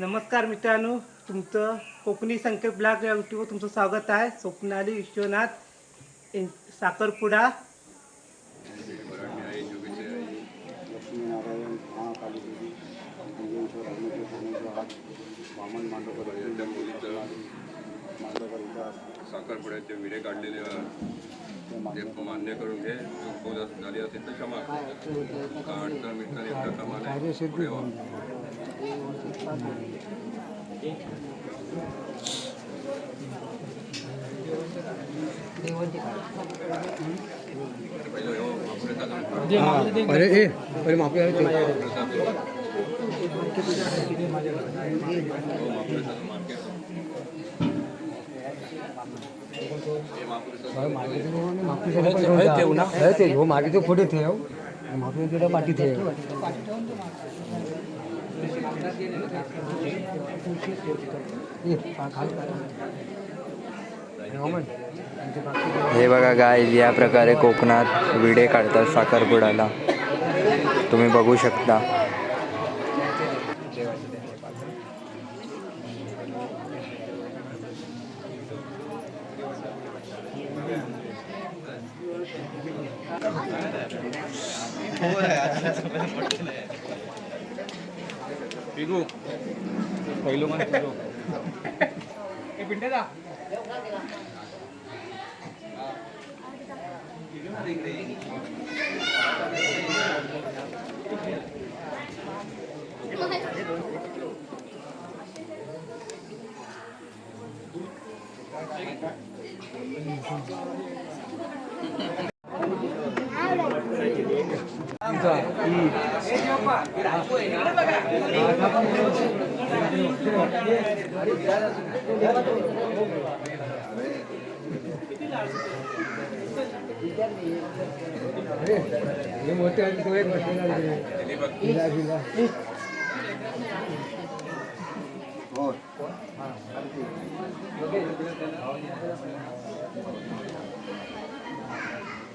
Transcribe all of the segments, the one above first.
नमस्कार मित्रांनो तुमचं कोकणी संकेत ब्लॉग या युट्यूबवर तुमचं स्वागत आहे स्वप्नाली विश्वनाथ साखरपुडा साखरपुड्याचे विडे काढलेले देव मान्य करून घे चूक भूल झाली असेल तर क्षमा अडचण मिटणं एकदा कामाला अरे ए अरे माफी अरे हे बघा गाय या प्रकारे कोकणात विडे काढतात साखरपुड्याला तुम्ही बघू शकता शिजू पहिलो मन शिजू ए पिंटे जा Thank you. तुमचा हे मोठे आणि तो एक बसलेला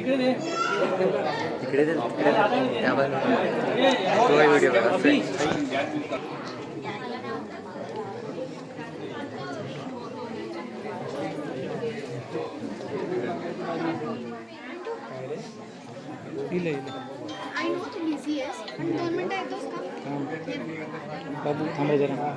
तिकडे दे तिकडे तो व्हिडिओ बघा इले I know it easy yes पण 2 मिनिट आहे दोस्त बाबू थांबा जरा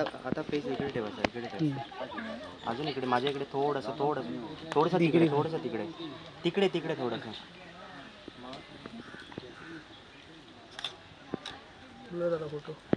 आता आता फेस इकडे ठेवायचा इकडे अजून इकडे माझ्या इकडे थोडस थोडस थोडस तिकडे थोडस तिकडे तिकडे तिकडे थोडंसं फोटो